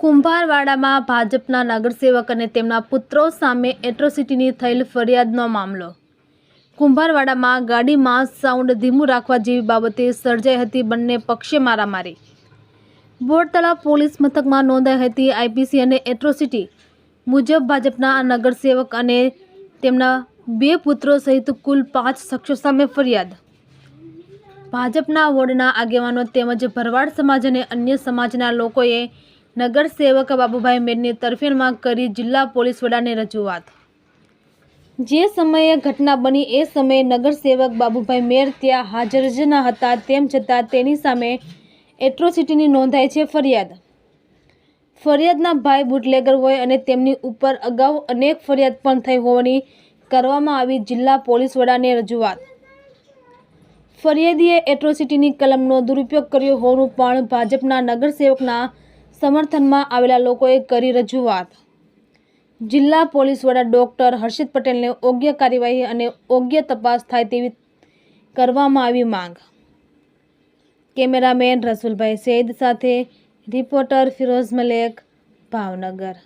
કુંભારવાડામાં ભાજપના નગરસેવક અને તેમના પુત્રો સામે એટ્રોસિટીની થયેલ ફરિયાદનો મામલો. કુંભારવાડામાં ગાડીમાં સાઉન્ડ ધીમું રાખવા જેવી બાબતે સર્જાઈ હતી બંને પક્ષે મારામારી. બોરતળા પોલીસ મથકમાં નોંધાઈ હતી આઈપીસી અને એટ્રોસિટી મુજબ ભાજપના નગરસેવક અને તેમના બે પુત્રો સહિત કુલ પાંચ શખ્સો સામે ફરિયાદ. ભાજપના વોર્ડના આગેવાનો તેમજ ભરવાડ સમાજ અને અન્ય સમાજના લોકોએ નગરસેવક બાબુભાઈ મેરની તરફેણમાં કરી જિલ્લા પોલીસ વડાને રજૂઆત. જે સમયે ઘટના બની એ સમયે નગરસેવક બાબુભાઈ મેર ત્યાં હાજર જ ન હતા, તેમ છતાં તેની સામે એટ્રોસિટીની નોંધાઈ છે ફરિયાદ. ફરિયાદના ભાઈ બુટલેગર હોય અને તેમની ઉપર અગાઉ અનેક ફરિયાદ પણ થઈ હોવાની કરવામાં આવી જિલ્લા પોલીસ વડાને રજૂઆત. ફરિયાદીએ એટ્રોસિટીની કલમનો દુરુપયોગ કર્યો હોવાનું પણ ભાજપના નગરસેવકના સમર્થનમાં આવેલા લોકોએ કરી રજૂઆત. જિલ્લા પોલીસ વડા ડોક્ટર હર્ષિત પટેલને યોગ્ય કાર્યવાહી અને યોગ્ય તપાસ થાય તેવી કરવામાં આવી માંગ. કેમેરામેન રસુલભાઈ સૈદ સાથે રિપોર્ટર ફિરોઝ મલેક, ભાવનગર.